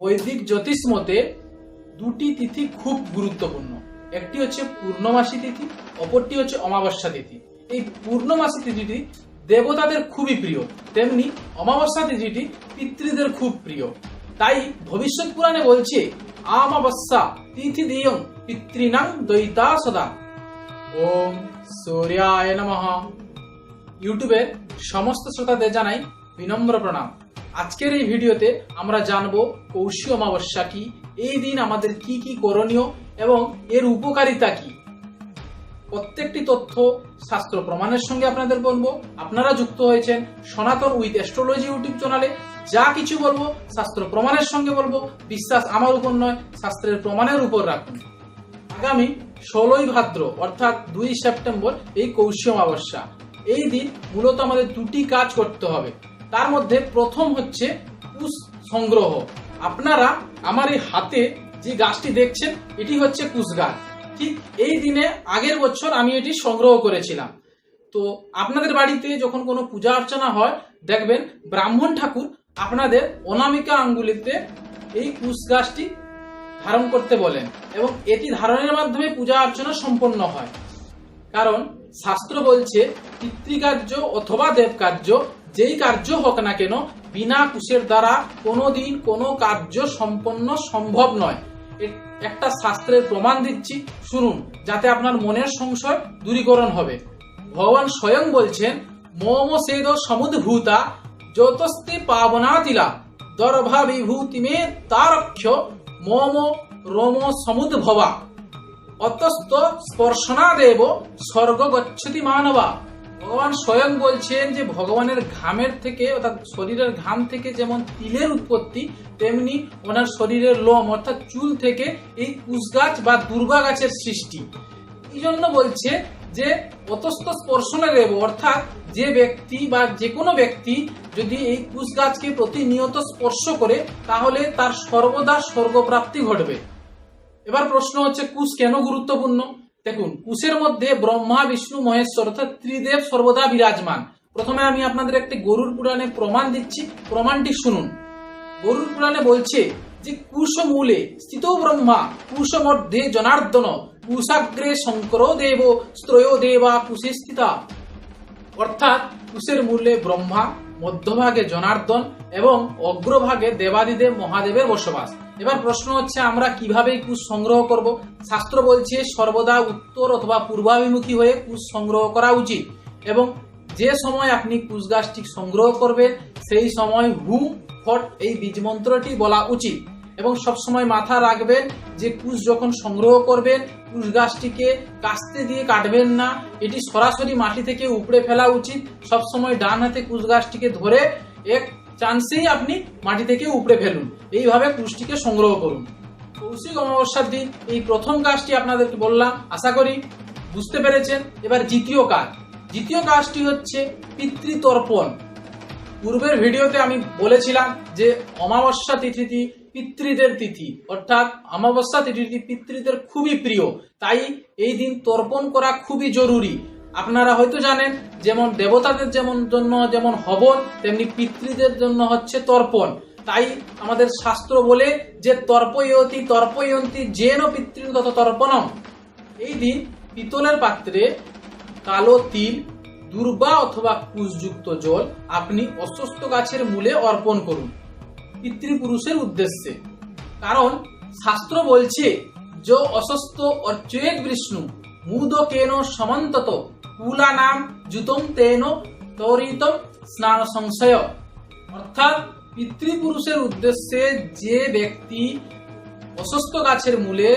বৈদিক জ্যোতিষ মতে দুটি তিথি খুব গুরুত্বপূর্ণ। একটি হচ্ছে পূর্ণমাসী তিথি, অপরটি হচ্ছে অমাবস্যা তিথি। এই পূর্ণমাসী তিথিটি দেবতাদের খুবই প্রিয়, তেমনি অমাবস্যা তিথিটি পিতৃদের খুব প্রিয়। তাই ভবিষ্যৎ পুরাণে বলছে, আমাবস্যা তিথি দিয়ং পিতৃনাং দয়িতা সদা। ওম সূর্যায় নমঃ। ইউটিউবের সমস্ত শ্রোতাদের জানাই বিনম্র প্রণাম। আজকের এই ভিডিওতে আমরা জানব কৌশী অমাবস্যা কি, এই দিন আমাদের কি কি করণীয় এবং এর উপকারিতা কি। প্রত্যেকটি তথ্য শাস্ত্র প্রমাণের সঙ্গে আপনাদের বলব। আপনারা যুক্ত হয়েছেন সনাতন উইথ অ্যাস্ট্রোলজি ইউটিউব চ্যানেলে। যা কিছু বলব শাস্ত্র প্রমাণের সঙ্গে বলব, বিশ্বাস আমার উপর নয়, শাস্ত্রের প্রমাণের উপর রাখুন। আগামী ষোলোই ভাদ্র, অর্থাৎ দুই সেপ্টেম্বর, এই কৌশী অমাবস্যা। এই দিন মূলত আমাদের দুটি কাজ করতে হবে। তার মধ্যে প্রথম হচ্ছে কুশ সংগ্রহ। আপনারা আমার এই হাতে যে গাছটি দেখছেন, এটি হচ্ছে কুশ গাছ। ঠিক এই দিনে আগের বছর আমি এটি সংগ্রহ করেছিলাম। তো আপনাদের বাড়িতে যখন কোনো পূজা অর্চনা হয়, দেখবেন ব্রাহ্মণ ঠাকুর আপনাদের অনামিকা আঙ্গুলিতে এই কুশ গাছটি ধারণ করতে বলেন এবং এটি ধারণের মাধ্যমে পূজা অর্চনা সম্পন্ন হয়। কারণ শাস্ত্র বলছে, পিতৃকার্য অথবা দেবকার্য যেই কার্য হোক না কেন, বিনা কুশের দ্বারা কোনোদিন কোনো কার্য সম্পন্ন সম্ভব নয়। একটা শাস্ত্রের প্রমাণ দিচ্ছি। শুনুন, যাতে আপনার মনের সংশয় দূরীকরণ হবে। ভগবান স্বয়ং বলছেন, মম সেদ সমুদ্ভূতা পাবনা পাবনাতিলা দর্ভা বিভূতি মে তারক্ষ মম রোম সমুদ্ভবা। অতস্ত স্পর্শনাদেব স্বর্গ গচ্ছতি মানবা। ভগবান স্বয়ং বলছেন যে ভগবানের ঘামের থেকে, অর্থাৎ শরীরের ঘাম থেকে যেমন তিলের উৎপত্তি, তেমনি ওনার শরীরের লোম, অর্থাৎ চুল থেকে এই কুশ গাছ বা দুর্গা গাছের সৃষ্টি। এই জন্য বলছে যে অতস্ত স্পর্শনে দেব, অর্থাৎ যে ব্যক্তি বা যে কোনো ব্যক্তি যদি এই কুশ গাছকে প্রতিনিয়ত স্পর্শ করে, তাহলে তার সর্বদা স্বর্গপ্রাপ্তি ঘটবে। এবার প্রশ্ন হচ্ছে কুশ কেন গুরুত্বপূর্ণ? দেখুন, কুশের মধ্যে ব্রহ্মা, বিষ্ণু, মহেশ্বর অর্থাৎ ত্রিদেব সর্বদা বিরাজমান। প্রথমে আমি আপনাদের একটি গরুর পুরাণে প্রমাণ দিচ্ছি, প্রমাণটি শুনুন। গরুর পুরাণে বলছে যে কুশ মূলে স্থিত ব্রহ্মা কুশ মধ্যে জনার্দন, কুশাগ্রে শঙ্কর দেব, স্ত্রয় দেবা কুশে স্থিতা। অর্থাৎ কুশের মূলে ব্রহ্মা, মধ্যভাগে জনার্দন এবং অগ্রভাগে দেবাদিদেব, মহাদেবের বসবাস। এবার প্রশ্ন হচ্ছে, আমরা কীভাবে কুশ সংগ্রহ করব? শাস্ত্র বলছে, সর্বদা উত্তর অথবা পূর্বাভিমুখী হয়ে কুশ সংগ্রহ করা উচিত। এবং যে সময় আপনি কুশ গাছটি সংগ্রহ করবেন, সেই সময় হু, ফট এই বীজ মন্ত্রটি বলা উচিত। এবং সবসময় মাথা রাখবেন যে কুশ যখন সংগ্রহ করবেন, কুশ গাছটিকে কাস্তে দিয়ে কাটবেন না। এটি সরাসরি মাটি থেকে উপড়ে ফেলা উচিত। সবসময় ডান হাতে কুশ গাছটিকে ধরে এক চান্সেই আপনি মাটি থেকে উপড়ে ফেলুন। এইভাবে কুশটিকে সংগ্রহ করুন। কৌশিক অমাবস্যার দিন এই প্রথম কাজটি আপনাদেরকে বললাম, আশা করি বুঝতে পেরেছেন। এবার দ্বিতীয় কাজ। দ্বিতীয় কাজটি হচ্ছে পিতৃতর্পণ। পূর্বের ভিডিওতে আমি বলেছিলাম যে অমাবস্যা তিথিটি পিতৃদের তিথি। অর্থাৎ অমাবস্যা তিথিটি পিতৃদের খুবই প্রিয়। তাই এই দিন তর্পণ করা খুবই জরুরি। আপনারা হয়তো জানেন, যেমন দেবতাদের যেমন জন্য যেমন হবন, তেমনি পিতৃদের জন্য হচ্ছে তর্পণ। তাই আমাদের শাস্ত্র বলে যে তর্পয়তি তর্পয়ন্তী যেন পিতৃ তত তর্পণম। এই দিন পিতলের পাত্রে কালো তিল, দুর্বা অথবা কুশযুক্ত জল আপনি অস্বস্ಥ গাছের মূলে অর্পণ করুন। পিতৃপুরুষের উদ্দেশ্যে। কারণ শাস্ত্র বলছে, যে অস্বস্ಥ অর্চয়েত বিষ্ণু। মুদ কেন সমন্তত কুলা নাম জুতম তেন তরিতম স্নান সংশয় অর্থাৎ পিতৃপুরুষের উদ্দেশ্যে যে ব্যক্তি অস্বস্ಥ গাছের মূলে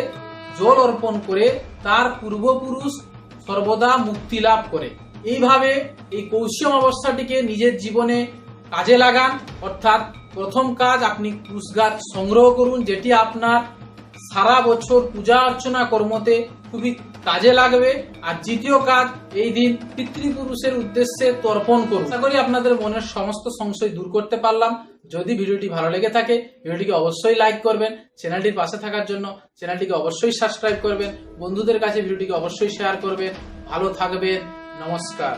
জল অর্পণ করে তার পূর্বপুরুষ সর্বদা মুক্তি লাভ করে এইভাবে এই কৌশিয়ম অবস্থাটিকে নিজের জীবনে কাজে লাগান। অর্থাৎ প্রথম কাজ আপনি কুশ গাছ সংগ্রহ করুন, যেটি আপনার সারা বছর পূজা অর্চনা কর্মতে খুবই কাজে লাগবে। আর দ্বিতীয় কাজ, এই দিন পিতৃপুরুষের উদ্দেশ্যে তর্পণ করুন। আশা করি আপনাদের মনের সমস্ত সংশয় দূর করতে পারলাম। যদি ভিডিওটি ভালো লেগে থাকে, ভিডিওটিকে অবশ্যই লাইক করবেন। চ্যানেলটির পাশে থাকার জন্য চ্যানেলটিকে অবশ্যই সাবস্ক্রাইব করবেন। বন্ধুদের কাছে ভিডিওটিকে অবশ্যই শেয়ার করবেন। ভালো থাকবেন। নমস্কার।